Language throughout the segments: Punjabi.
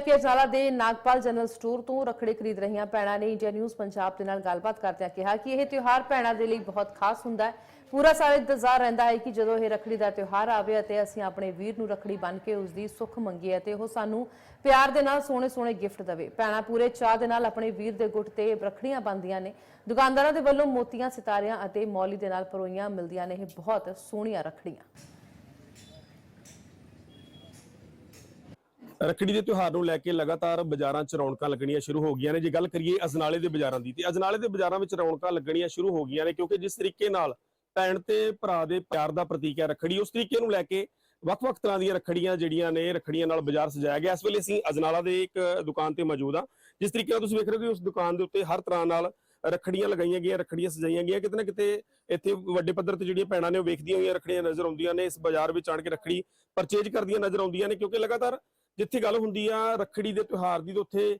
ਕੇ ਅਜਨਾਲਾ ਦੇ ਨਾਗਪਾਲ ਜਨਰਲ ਸਟੋਰ ਤੋਂ ਰੱਖੜੀ ਖਰੀਦ ਰਹੀਆਂ ਭੈਣਾਂ ਨੇ ਇੰਡੀਆ ਨਿਊਜ਼ ਪੰਜਾਬ ਦੇ ਨਾਲ ਗੱਲਬਾਤ ਕਰਦਿਆਂ ਕਿਹਾ ਕਿ ਇਹ ਤਿਉਹਾਰ ਭੈਣਾਂ ਦੇ ਲਈ ਬਹੁਤ ਖਾਸ ਹੁੰਦਾ ਹੈ। ਪੂਰਾ ਸਾਲ ਇੰਤਜ਼ਾਰ ਰਹਿੰਦਾ ਹੈ ਕਿ ਜਦੋਂ ਇਹ ਰੱਖੜੀ ਦਾ ਤਿਉਹਾਰ ਆਵੇ ਅਤੇ ਅਸੀਂ ਆਪਣੇ ਵੀਰ ਨੂੰ ਰੱਖੜੀ ਬੰਨ ਕੇ ਉਸ ਦੀ ਸੁੱਖ ਮੰਗੀਏ ਅਤੇ ਉਹ ਸਾਨੂੰ ਪਿਆਰ ਦੇ ਨਾਲ ਸੋਹਣੇ ਸੋਹਣੇ ਗਿਫਟ ਦੇਵੇ। ਭੈਣਾਂ ਪੂਰੇ ਚਾਅ ਦੇ ਨਾਲ ਆਪਣੇ ਵੀਰ ਦੇ ਗੁੱਟ ਤੇ ਰੱਖੜੀਆਂ ਬੰਨ੍ਹਦੀਆਂ ਨੇ। ਦੁਕਾਨਦਾਰਾਂ ਦੇ ਵੱਲੋਂ ਮੋਤੀਆਂ, ਸਿਤਾਰਿਆਂ ਅਤੇ ਮੌਲੀ ਦੇ ਨਾਲ ਪਰੋਈਆਂ ਮਿਲਦੀਆਂ ਨੇ। ਇਹ ਬਹੁਤ ਸੋਹਣੀਆਂ ਰੱਖੜੀਆਂ। ਰੱਖੜੀ ਦੇ ਤਿਉਹਾਰ ਨੂੰ ਲੈ ਕੇ ਲਗਾਤਾਰ ਬਾਜ਼ਾਰਾਂ 'ਚ ਰੌਣਕਾਂ ਲੱਗਣੀਆਂ ਸ਼ੁਰੂ ਹੋ ਗਈਆਂ ਨੇ। ਜੇ ਗੱਲ ਕਰੀਏ ਅਜਨਾਲੇ ਦੇ ਬਾਜ਼ਾਰਾਂ ਦੀ, ਤੇ ਅਜਨਾਲੇ ਦੇ ਬਾਜ਼ਾਰਾਂ ਵਿੱਚ ਰੌਣਕਾਂ ਲੱਗਣੀਆਂ ਸ਼ੁਰੂ ਹੋ ਗਈਆਂ ਨੇ ਕਿਉਂਕਿ ਜਿਸ ਤਰੀਕੇ ਨਾਲ ਭੈਣ ਤੇ ਭਰਾ ਦੇ ਪਿਆਰ ਦਾ ਪ੍ਰਤੀਕ ਹੈ ਰੱਖੜੀ, ਉਸ ਤਰੀਕੇ ਨੂੰ ਲੈ ਕੇ ਵੱਖ-ਵੱਖ ਤਰ੍ਹਾਂ ਦੀਆਂ ਰੱਖੜੀਆਂ ਜਿਹੜੀਆਂ ਨੇ, ਰੱਖੜੀਆਂ ਨਾਲ ਬਾਜ਼ਾਰ ਸਜਾਇਆ ਗਿਆ। ਇਸ ਵੇਲੇ ਅਸੀਂ ਅਜਨਾਲਾ ਦੇ ਇੱਕ ਦੁਕਾਨ ਤੇ ਮੌਜੂਦ ਆ ਜਿਸ ਤਰੀਕੇ ਨਾਲ ਤੁਸੀਂ ਵੇਖ ਰਹੇ ਹੋ ਕਿ ਉਸ ਦੁਕਾਨ ਦੇ ਉੱਤੇ ਹਰ ਤਰ੍ਹਾਂ ਨਾਲ ਰੱਖੜੀਆਂ ਲਗਾਈਆਂ ਗਈਆਂ, ਰੱਖੜੀਆਂ ਸਜਾਈਆਂ ਗਈਆਂ। ਕਿਤੇ ਨਾ ਕਿਤੇ ਇੱਥੇ ਵੱਡੇ ਪੱਧਰ ਤੇ ਜਿਹੜੀਆਂ ਭੈਣਾਂ ਨੇ ਉਹ ਵੇਖਦੀਆਂ ਹੋਈਆਂ ਰੱਖੜੀਆਂ ਨਜ਼ਰ ਆਉਂਦੀਆਂ ਨੇ। ਇਸ ਬਾਜ਼ਾਰ ਵਿੱਚ ਆਣ ਕੇ ਰੱਖੜੀ ਪਰਚੇਜ ਕਰਦੀਆਂ ਨਜ਼ਰ ਆਉਂਦੀਆਂ ਨੇ ਕਿਉਂਕਿ ਲਗਾਤਾਰ ਜਿੱਥੇ ਗੱਲ ਹੁੰਦੀ ਆ ਰੱਖੜੀ ਦੇ ਤਿਉਹਾਰ ਦੀ ਤੇ ਉੱਥੇ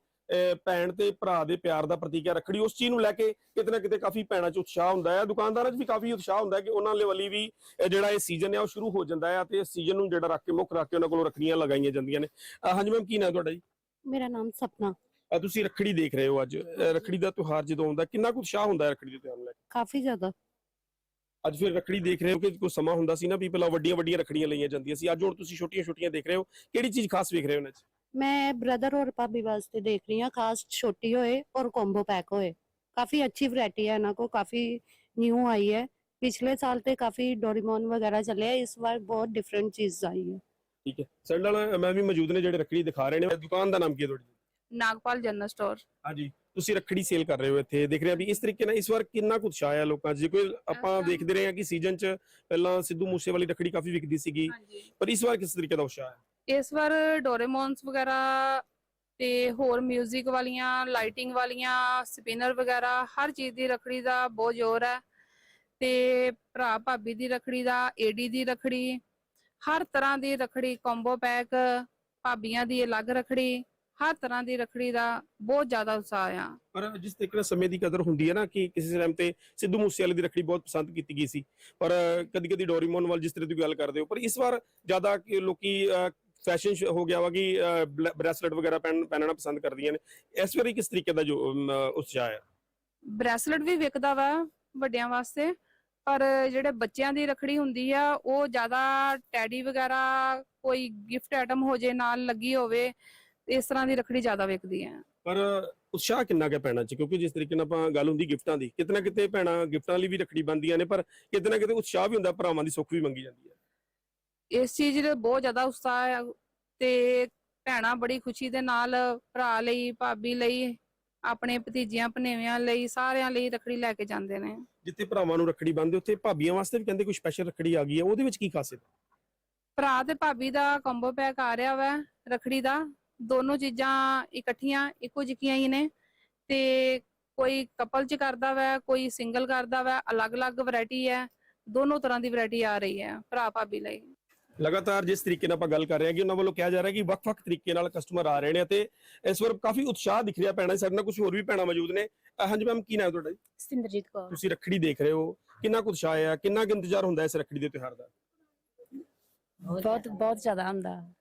ਭੈਣ ਤੇ ਭਰਾ ਦੇ ਪਿਆਰ ਦਾ ਪ੍ਰਤੀਕ ਹੈ ਰੱਖੜੀ। ਉਸ ਚੀਜ਼ ਨੂੰ ਲੈ ਕੇ ਕਿਤੇ ਨਾ ਕਿਤੇ ਕਾਫੀ ਭੈਣਾਂ 'ਚ ਉਤਸ਼ਾਹ ਹੁੰਦਾ ਹੈ ਦੁਕਾਨਦਾਰਾਂ 'ਚ ਵੀ ਕਾਫੀ ਉਤਸ਼ਾਹ ਹੁੰਦਾ ਹੈ ਕਿ ਉਹਨਾਂ ਵੱਲੀ ਵੀ ਜਿਹੜਾ ਇਹ ਸੀਜ਼ਨ ਹੈ ਉਹ ਸ਼ੁਰੂ ਹੋ ਜਾਂਦਾ ਹੈ ਤੇ ਇਸ ਸੀਜ਼ਨ ਨੂੰ ਜਿਹੜਾ ਰੱਖ ਕੇ ਮੁੱਖ ਰੱਖ ਕੇ ਉਹਨਾਂ ਕੋਲੋਂ ਰੱਖੜੀਆਂ ਲਗਾਈਆਂ ਜਾਂਦੀਆਂ ਨੇ। ਹਾਂਜੀ ਮੈਮ ਕੀ ਨਾਮ ਤੁਹਾਡਾ ਜੀ? ਮੇਰਾ ਨਾਮ ਸਪਨਾ। ਤੁਸੀਂ ਰੱਖੜੀ ਦੇਖ ਰਹੇ ਹੋ ਅੱਜ। ਰੱਖੜੀ ਦਾ ਤਿਉਹਾਰ ਜਦੋਂ ਆਉਂਦਾ ਕਿੰਨਾ ਕੁ ਉਤਸ਼ਾਹ ਹੁੰਦਾ ਹੈ ਰੱਖੜੀ ਦੇ ਤਿਉਹਾਰ ਨੂੰ ਲੈ ਕੇ? ਕਾਫੀ ਜ਼ਿਆਦਾ। ਅੱਜ ਫਿਰ ਰਖੜੀ ਦੇਖ ਰਹੇ ਹੋ ਕਿ ਕੋਈ ਸਮਾਂ ਹੁੰਦਾ ਸੀ ਨਾ ਵੀ ਪਹਿਲਾਂ ਵੱਡੀਆਂ ਵੱਡੀਆਂ ਰਖੜੀਆਂ ਲਈਆਂ ਜਾਂਦੀਆਂ ਸੀ। ਅੱਜ ਹੁਣ ਤੁਸੀਂ ਛੋਟੀਆਂ ਛੋਟੀਆਂ ਦੇਖ ਰਹੇ ਹੋ। ਕਿਹੜੀ ਚੀਜ਼ ਖਾਸ ਵੇਖ ਰਹੇ ਹੋ ਨਾ ਜੀ ਮੈਂ ਬ੍ਰਦਰ ਔਰ ਭਾਬੀ ਵਾਸਤੇ ਦੇਖ ਰਹੀ ਹਾਂ। ਖਾਸ ਛੋਟੀ ਹੋਏ ਔਰ ਕੰਬੋ ਪੈਕ ਹੋਏ। ਕਾਫੀ ਅੱਛੀ ਵੈਰਾਈਟੀ ਹੈ ਇਹਨਾਂ ਕੋ ਕਾਫੀ ਨਿਊ ਆਈ ਹੈ। ਪਿਛਲੇ ਸਾਲ ਤੇ ਕਾਫੀ ਡੋਰੀਮੋਨ ਵਗੈਰਾ ਚੱਲਿਆ। ਇਸ ਵਾਰ ਬਹੁਤ ਡਿਫਰੈਂਟ ਚੀਜ਼ ਆਈ ਹੈ। ਠੀਕ ਹੈ। ਸਾਡੇ ਨਾਲ ਮੈਂ ਵੀ ਮੌਜੂਦ ਨੇ ਜਿਹੜੇ ਰਖੜੀ ਦਿਖਾ ਰਹੇ ਨੇ। ਦੁਕਾਨ ਦਾ ਨਾਮ ਕੀ ਹੈ ਤੁਹਾਡੀ? ਨਾਗਪਾਲ ਜਨਰਲ ਸਟੋਰ ਹਾਂਜੀ। ਤੁਸੀਂ ਰੱਖੜੀ ਸੇਲ ਕਰ ਰਹੇ ਹੋ ਇੱਥੇ ਦੇਖ ਰਹੇ ਆ ਵੀ ਇਸ ਤਰੀਕੇ ਨਾਲ ਇਸ ਵਾਰ ਕਿੰਨਾ ਕੁ ਉਤਸ਼ਾਹ ਹੈ ਲੋਕਾਂ 'ਚ। ਜੇ ਕੋਈ ਆਪਾਂ। ਦੇਖਦੇ ਰਹੇ ਆ ਕਿ ਸੀਜ਼ਨ 'ਚ ਪਹਿਲਾਂ ਸਿੱਧੂ ਮੂਸੇ ਵਾਲੀ ਰੱਖੜੀ ਕਾਫੀ ਵਿਕਦੀ ਸੀਗੀ ਹਾਂਜੀ। ਪਰ ਇਸ ਵਾਰ ਕਿਸ ਤਰੀਕੇ ਦਾ ਉਤਸ਼ਾਹ ਹੈ? ਇਸ ਵਾਰ ਡੋਰੇਮੋਨਸ ਵਗੈਰਾ ਤੇ ਹੋਰ 뮤직 ਵਾਲੀਆਂ ਲਾਈਟਿੰਗ ਵਾਲੀਆਂ ਸਪਿਨਰ ਵਗੈਰਾ ਹਰ ਚੀਜ਼ ਦੀ ਰਖੜੀ ਦਾ ਬਹੁਤ ਜ਼ੋਰ ਹੈ। ਤੇ ਭਰਾ ਭਾਬੀ ਦੀ ਰਖੜੀ ਦਾ ਏਡੀ ਦੀ ਰਖੜੀ ਹਰ ਤਰ੍ਹਾਂ ਦੀ ਰਖੜੀ ਕੰਬੋ ਪੈਕ ਭਾਬੀਆਂ ਦੀ ਅਲੱਗ ਰਖੜੀ ਹਰ ਤਰ੍ਹਾਂ ਦੀ ਰਖੜੀ ਦਾ ਬਹੁਤ ਜ਼ਿਆਦਾ ਉਤਸ਼ਾਹ ਆ। ਪਰ ਜਿਸ ਤਰੀਕੇ ਨਾਲ ਸਮੇਂ ਦੀ ਕਦਰ ਹੁੰਦੀ ਹੈ ਨਾ ਕਿ ਕਿਸੇ ਟਾਈਮ ਤੇ ਸਿੱਧੂ ਮੂਸੇ ਵਾਲੇ ਦੀ ਰੱਖੜੀ ਬਹੁਤ ਪਸੰਦ ਕੀਤੀ ਗਈ ਸੀ। ਪਰ ਕਦੀ ਕਦੀ ਡੋਰੀਮੋਨ ਵੱਲ ਜਿਸ ਤਰ੍ਹਾਂ ਦੀ ਗੱਲ ਕਰਦੇ ਹੋ ਪਰ ਇਸ ਵਾਰ ਜ਼ਿਆਦਾ ਕਿ ਲੋਕੀ ਫੈਸ਼ਨ ਹੋ ਗਿਆ ਵਾ ਕਿ ਬ੍ਰੈਸਲੇਟ ਵਗੈਰਾ ਪਹਿਨ- ਪਹਿਨਣਾ ਪਸੰਦ ਕਰਦੀਆਂ ਨੇ। ਇਸ ਵਾਰੀ ਕਿਸ ਤਰੀਕੇ ਦਾ ਜੋ ਉਤਸ਼ਾਹ ਹੈ ਬ੍ਰੈਸਲੇਟ ਵੀ ਵਿਕਦਾ ਵਾ ਵੱਡਿਆਂ ਵਾਸਤੇ ਪਰ ਜਿਹੜੇ ਬੱਚਿਆਂ ਦੀ ਰਖੜੀ ਹੁੰਦੀ ਆ ਉਹ ਜ਼ਿਆਦਾ ਟੈਡੀ ਵਗੈਰਾ ਕੋਈ ਗਿਫਟ ਆਈਟਮ ਹੋ ਜੇ ਨਾਲ ਲੱਗੀ ਹੋਵੇ ਇਸ ਤਰ੍ਹਾਂ ਦੀ ਰਖੜੀ ਜ਼ਿਆਦਾ ਵਿਕਦੀ ਹੈ। ਪਰ ਉਤਸ਼ਾਹ ਕਿੰਨਾ ਕੁ ਹੈ ਭੈਣਾਂ 'ਚ? ਕਿਉਂਕਿ ਜਿਸ ਤਰੀਕੇ ਨਾਲ ਆਪਾਂ ਗੱਲ ਹੁੰਦੀ ਗਿਫਟਾਂ ਦੀ ਕਿਤੇ ਨਾ ਕਿਤੇ ਭੈਣਾਂ ਗਿਫਟਾਂ ਲਈ ਵੀ ਰੱਖੜੀ ਬੰਦੀਆਂ ਨੇ ਪਰ ਕਿਤੇ ਨਾ ਕਿਤੇ ਉਤਸ਼ਾਹ ਵੀ ਹੁੰਦਾ ਭਰਾਵਾਂ ਦੀ ਸੁੱਖ ਵੀ ਮੰਗੀ ਜਾਂਦੀ ਹੈ। ਇਸ ਚੀਜ਼ ਦੇ ਬਹੁਤ ਜ਼ਿਆਦਾ ਉਤਸ਼ਾਹ ਆ ਤੇ ਭੈਣਾਂ ਬੜੀ ਖੁਸ਼ੀ ਦੇ ਨਾਲ ਭਰਾ ਲਈ ਭਾਬੀ ਲਈ ਆਪਣੇ ਭਤੀਜਿਆਂ ਭਨੇਵਿਆਂ ਲਈ ਸਾਰਿਆਂ ਲਈ ਰਖੜੀ ਲੈ ਕੇ ਜਾਂਦੇ ਨੇ। ਜਿੱਥੇ ਭਰਾਵਾਂ ਨੂੰ ਰੱਖੜੀ ਬੰਨਦੇ ਉੱਥੇ ਭਾਬੀਆਂ ਵਾਸਤੇ ਵੀ ਕਹਿੰਦੇ ਕੋਈ ਸਪੈਸ਼ਲ ਰੱਖੜੀ ਆ ਗਈ ਹੈ ਉਹਦੇ ਵਿੱਚ ਕੀ ਖਾਸੀਅਤ ਹੈ? ਭਰਾ ਤੇ ਭਾਬੀ ਦਾ ਕੰਬੋ ਪੈਕ ਆ ਰਿਹਾ ਵਾ ਰਖੜੀ ਦਾ। ਦੋਨੋਂ ਚੀਜ਼ਾਂ ਇਕੱਠੀਆਂ ਇੱਕੋ ਜਿਹੀਆਂ ਹੀ ਨੇ। ਤੇ ਕੋਈ ਕਪਲ ਚ ਕਰਦਾ ਵਾ ਕੋਈ ਸਿੰਗਲ ਕਰਦਾ ਵਾ ਅਲੱਗ-ਅਲੱਗ ਵੈਰਾਈਟੀ ਹੈ। ਦੋਨੋਂ ਤਰ੍ਹਾਂ ਦੀ ਵੈਰਾਈਟੀ ਆ ਰਹੀ ਹੈ ਭਰਾ ਭਾਬੀ ਲਈ। ਲਗਾਤਾਰ ਜਿਸ ਤਰੀਕੇ ਨਾਲ ਆਪਾਂ ਗੱਲ ਕਰ ਰਹੇ ਹਾਂ ਕਿ ਉਹਨਾਂ ਵੱਲੋਂ ਕਿਹਾ ਜਾ ਰਿਹਾ ਕਿ ਵੱਖ-ਵੱਖ ਤਰੀਕੇ ਨਾਲ ਕਸਟਮਰ ਆ ਰਹੇ ਨੇ ਅਤੇ ਇਸ ਵਾਰ ਕਾਫੀ ਉਤਸ਼ਾਹ ਦਿਖ ਰਿਹਾ ਭੈਣਾਂ ਸਾਡੇ ਨਾਲ ਕੁਝ ਹੋਰ ਵੀ ਭੈਣਾਂ ਮੌਜੂਦ ਨੇ। ਹਾਂਜੀ ਮੈਮ ਕੀ ਨਾਮ ਤੁਹਾਡਾ ਜੀ? ਸਤਿੰਦਰਜੀਤ ਕੌਰ। ਤੁਸੀਂ ਰੱਖੜੀ ਦੇਖ ਰਹੇ ਹੋ। ਕਿੰਨਾ ਕੁ ਉਤਸ਼ਾਹ ਹੈ ਕਿੰਨਾ ਕੁ ਇੰਤਜ਼ਾਰ ਹੁੰਦਾ ਇਸ ਰੱਖੜੀ ਦੇ ਤਿਉਹਾਰ ਦਾ? ਬਹੁਤ ਬਹੁਤ ਜ਼ਿਆਦਾ ਹੁੰਦਾ।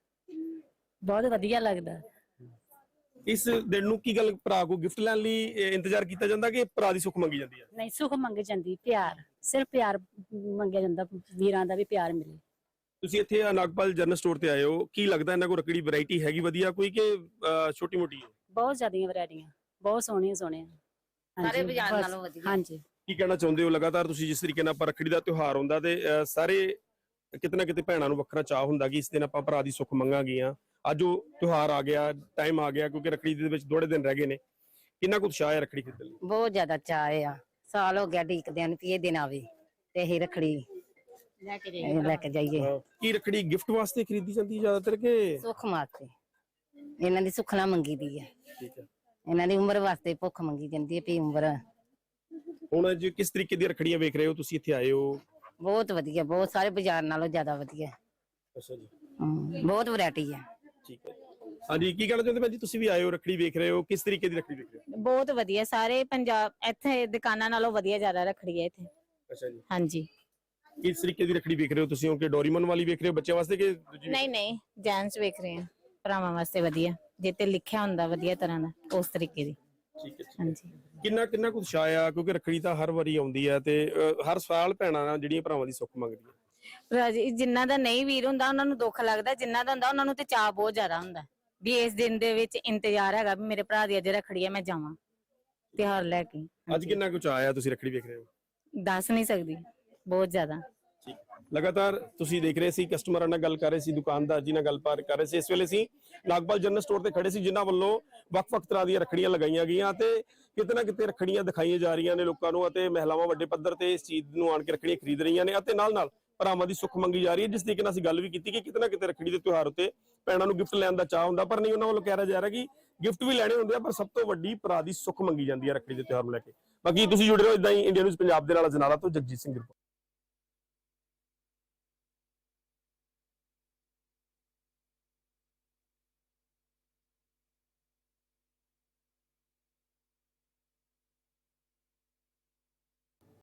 ਬਹੁਤ ਵਧੀਆ ਲੱਗਦਾ। ਇਸ ਦਿਨ ਨੂੰ ਕੀ ਗੱਲ ਭਰਾ ਕੋ ਗਿਫਟ ਲੈਣ ਲਈ ਇਹ ਇੰਤਜ਼ਾਰ ਕੀਤਾ ਜਾਂਦਾ ਕਿ ਭਰਾ ਦੀ ਸੁੱਖ ਮੰਗੀ ਜਾਂਦੀ ਹੈ ਨਹੀਂ ਸੁਖ ਮੰਗੀ ਜਾਂਦੀ ਪਿਆਰ। ਸਿਰਫ ਪਿਆਰ ਮੰਗਿਆ ਜਾਂਦਾ ਵੀਰਾਂ ਦਾ ਵੀ ਪਿਆਰ ਮਿਲੇ। ਤੁਸੀਂ ਇੱਥੇ ਨਾਗਪਾਲ ਜਨਰਲ ਸਟੋਰ ਤੇ ਆਏ ਹੋ। ਕੀ ਲੱਗਦਾ ਇਹਨਾਂ ਕੋਲ ਰੱਖੜੀ ਵੈਰਾਈਟੀ ਹੈਗੀ ਵਧੀਆ ਕੋਈ ਕਿ ਛੋਟੀ ਮੋਟੀ ਹੈ? ਬਹੁਤ ਜ਼ਿਆਦੀਆਂ ਵੈਰਾਈਟੀਆਂ ਬਹੁਤ ਸੋਹਣੀਆਂ ਸੋਹਣੀਆਂ। ਸਾਰੇ ਬਾਜ਼ਾਰ ਬਸ, ਨਾਲੋਂ ਵਧੀਆ। ਹਾਂਜੀ। ਕੀ ਕਹਿਣਾ ਚਾਹੁੰਦੇ ਹੋ? ਲਗਾਤਾਰ ਤੁਸੀਂ ਜਿਸ ਤਰੀਕੇ ਨਾਲ ਆਪਾਂ ਰੱਖੜੀ ਦਾ ਤਿਉਹਾਰ ਹੁੰਦਾ ਤੇ ਅਹ, ਸਾਰੇ ਕਿਤੇ ਨਾ ਕਿਤੇ ਭੈਣਾਂ ਨੂੰ ਵੱਖਰਾ ਚਾਹ ਹੁੰਦਾ ਕਿ ਇਸ ਦਿਨ ਆਪਾਂ ਭਰਾ ਦੀ ਸੁੱਖ ਮੰਗਾਂਗੀਆਂ। ਅੱਜ ਉਹ ਤਿਉਹਾਰ ਆ ਗਿਆ ਟਾਈਮ ਆ ਗਿਆ ਕਿਉਂਕਿ ਰੱਖੜੀ ਦੇ ਵਿੱਚ ਥੋੜੇ ਦਿਨ ਰਹਿ ਗਏ ਨੇ। ਕਿੰਨਾ ਕੁ ਉਤਸ਼ਾਹ ਹੈ ਰੱਖੜੀ ਖਰੀਦਣ ਲਈ? ਬਹੁਤ ਜ਼ਿਆਦਾ ਚਾਅ ਆ। ਸਾਲ ਹੋ ਗਿਆ ਢੀਕਦਿਆਂ ਨੂੰ ਵੀ ਇਹ ਦਿਨ ਆਵੇ ਤੇ ਇਹ ਰਖੜੀ ਲੈ ਕੇ ਇਹ ਲੈ ਕੇ ਜਾਈਏ। ਕੀ ਰੱਖੜੀ ਗਿਫਟ ਵਾਸਤੇ ਖਰੀਦੀ ਜਾਂਦੀ ਹੈ ਜ਼ਿਆਦਾਤਰ ਕਿ? ਸੁੱਖ ਮਾਤੇ ਇਹਨਾਂ ਦੀ ਸੁਖਣਾ ਮੰਗੀ ਦੀ ਹੈ। ਠੀਕ ਹੈ। ਇਹਨਾਂ ਦੀ ਉਮਰ ਵਾਸਤੇ ਭੁੱਖ ਮੰਗੀ ਜਾਂਦੀ ਹੈ ਵੀ ਉਮਰ। ਹੁਣ ਅੱਜ ਕਿਸ ਤਰੀਕੇ ਦੀਆਂ ਰੱਖੜੀਆਂ ਵੇਖ ਰਹੇ ਹੋ ਤੁਸੀਂ ਇੱਥੇ ਆਏ ਹੋ? ਬਹੁਤ ਵਧੀਆ ਬਹੁਤ ਸਾਰੇ ਬਾਜ਼ਾਰ ਨਾਲੋਂ ਜ਼ਿਆਦਾ ਵਧੀਆ। ਅੱਛਾ ਜੀ। ਬਹੁਤ ਵੈਰਾਈਟੀ ਹੈ। ਠੀਕ ਹੈ? ਹਾਂਜੀ ਕੀ ਕਹਿਣਾ ਚਾਹੁੰਦੇ ਭੈਣ ਜੀ ਤੁਸੀਂ ਵੀ ਆਏ ਹੋ ਰੱਖੜੀ ਵੇਖ ਰਹੇ ਹੋ। ਕਿਸ ਤਰੀਕੇ ਦੀ ਰੱਖੜੀ ਵੇਖ ਰਹੇ ਹੋ? ਬਹੁਤ ਵਧੀਆ ਸਾਰੇ ਪੰਜਾਬ ਇੱਥੇ ਦੁਕਾਨਾਂ ਨਾਲੋਂ ਵਧੀਆ ਜ਼ਿਆਦਾ ਰੱਖੜੀ ਹੈ ਇੱਥੇ। ਅੱਛਾ ਜੀ। ਹਾਂਜੀ। ਕਿਸ ਤਰੀਕੇ ਦੀ ਰੱਖੜੀ ਵੇਖ ਰਹੇ ਹੋ ਤੁਸੀਂ? ਕਿ ਡੋਰੀਮਨ ਵਾਲੀ ਵੇਖ ਰਹੇ ਹੋ ਬੱਚਿਆਂ ਵਾਸਤੇ ਕਿ ਦੂਜੀ ਨਹੀਂ ਨਹੀਂ ਜੈਂਟਸ ਵੇਖ ਰਹੇ ਹਾਂ ਭਰਾਵਾਂ ਵਾਸਤੇ ਵਧੀਆ। ਜੇ ਤੇ ਲਿਖਿਆ ਹੁੰਦਾ ਵਧੀਆ ਤਰ੍ਹਾਂ ਦਾ ਉਸ ਤਰੀਕੇ ਦੀ। ਠੀਕ ਹੈ ਜੀ। ਹਾਂਜੀ। ਕਿੰਨਾ ਕਿੰਨਾ ਕੁ ਉਤਸ਼ਾਹ ਆ? ਕਿਉਂਕਿ ਰੱਖੜੀ ਤਾਂ ਹਰ ਵਾਰੀ ਆਉਂਦੀ ਹੈ ਤੇ ਅ, ਹਰ ਸਾਲ ਭੈਣਾਂ ਜਿਹੜੀਆਂ ਭਰਾਵਾਂ ਦੀ ਸੁੱਖ ਮੰਗਦੀਆਂ। ਰਾਜੀ ਜਿਨ੍ਹਾਂ ਦਾ ਨਹੀਂ ਵੀਰ ਹੁੰਦਾ ਉਹਨਾਂ ਨੂੰ ਦੁੱਖ ਲੱਗਦਾ ਜਿਨ੍ਹਾਂ ਦਾ ਹੁੰਦਾ ਉਹਨਾਂ ਨੂੰ ਤੇ ਚਾਹ ਬਹੁਤ ਜ਼ਿਆਦਾ ਹੁੰਦਾ। ਵੀ ਇਸ ਦਿਨ ਦੇ ਵਿੱਚ ਇੰਤਜ਼ਾਰ ਹੈਗਾ ਵੀ ਮੇਰੇ ਭਰਾ ਦੀ ਅੱਜ ਰੱਖੜੀ ਹੈ ਮੈਂ ਜਾਵਾਂ ਤਿਉਹਾਰ ਲੈ ਕੇ। ਅੱਜ। ਕਿੰਨਾ ਕੁ ਚਾਹ ਆ ਤੁਸੀਂ ਰੱਖੜੀ ਵੇਖ ਰਹੇ ਹੋ? ਦੱਸ ਨਹੀਂ ਸਕਦੀ ਬਹੁਤ ਜ਼ਿਆਦਾ। ਲਗਾਤਾਰ ਤੁਸੀਂ ਦੇਖ ਰਹੇ ਸੀ ਕਸਟਮਰਾਂ ਨਾਲ ਗੱਲ ਕਰ ਰਹੇ ਸੀ ਦੁਕਾਨਦਾਰ ਜੀ ਨਾਲ ਗੱਲਬਾਤ ਕਰ ਰਹੇ ਸੀ ਇਸ ਵੇਲੇ ਸੀ ਨਾਗਪਾਲ ਜਨਰਲ ਸਟੋਰ ਤੇ ਖੜੇ ਸੀ ਜਿਨ੍ਹਾਂ ਵੱਲੋਂ ਵੱਖ-ਵੱਖ ਤਰ੍ਹਾਂ ਦੀਆਂ ਰੱਖੜੀਆਂ ਲਗਾਈਆਂ ਗਈਆਂ ਤੇ ਕਿਤੇ ਨਾ ਕਿਤੇ ਰੱਖੜੀਆਂ ਦਿਖਾਈਆਂ ਜਾ ਰਹੀਆਂ ਨੇ ਲੋਕਾਂ ਨੂੰ ਅਤੇ ਮਹਿਲਾਵਾਂ ਵੱਡੇ ਪੱਧਰ ਤੇ ਇਸ ਚੀਜ਼ ਨੂੰ ਆਣ ਕੇ ਰੱਖੜੀਆਂ ਖਰੀਦ ਰਹੀਆਂ ਨੇ ਅਤੇ ਨਾਲ-ਨਾਲ ਭਰਾਵਾਂ ਦੀ ਸੁੱਖ ਮੰਗੀ ਜਾ ਰਹੀ ਹੈ, ਜਿਸ ਤਰੀਕੇ ਨਾਲ ਅਸੀਂ ਗੱਲ ਵੀ ਕੀਤੀ ਕਿ ਕਿਤੇ ਨਾ ਕਿਤੇ ਰੱਖੜੀ ਦੇ ਤਿਉਹਾਰ ਉੱਤੇ ਭੈਣਾਂ ਨੂੰ ਗਿਫਟ ਲੈਣ ਦਾ ਚਾਹ ਹੁੰਦਾ, ਪਰ ਨਹੀਂ, ਉਹਨਾਂ ਵੱਲੋਂ ਕਿਹਾ ਜਾ ਰਿਹਾ ਕਿ ਗਿਫਟ ਵੀ ਲੈਣੇ ਹੁੰਦੇ ਆ, ਪਰ ਸਭ ਤੋਂ ਵੱਡੀ ਭਰਾ ਦੀ ਸੁੱਖ ਮੰਗੀ ਜਾਂਦੀ ਹੈ ਰੱਖੜੀ ਦੇ ਤਿਉਹਾਰ ਨੂੰ ਲੈ ਕੇ। ਬਾਕੀ ਤੁਸੀਂ ਜੁੜੇ ਰਹੋ ਇਦਾਂ ਹੀ ਇੰਡੀਆ ਨਿਊਜ਼ ਪੰਜਾਬ ਦੇ ਨਾਲ ਜਨਾਲਾ ਤੋਂ ਜਗਜੀਤ ਸਿੰਘ ਰਿਪੋਰਟ।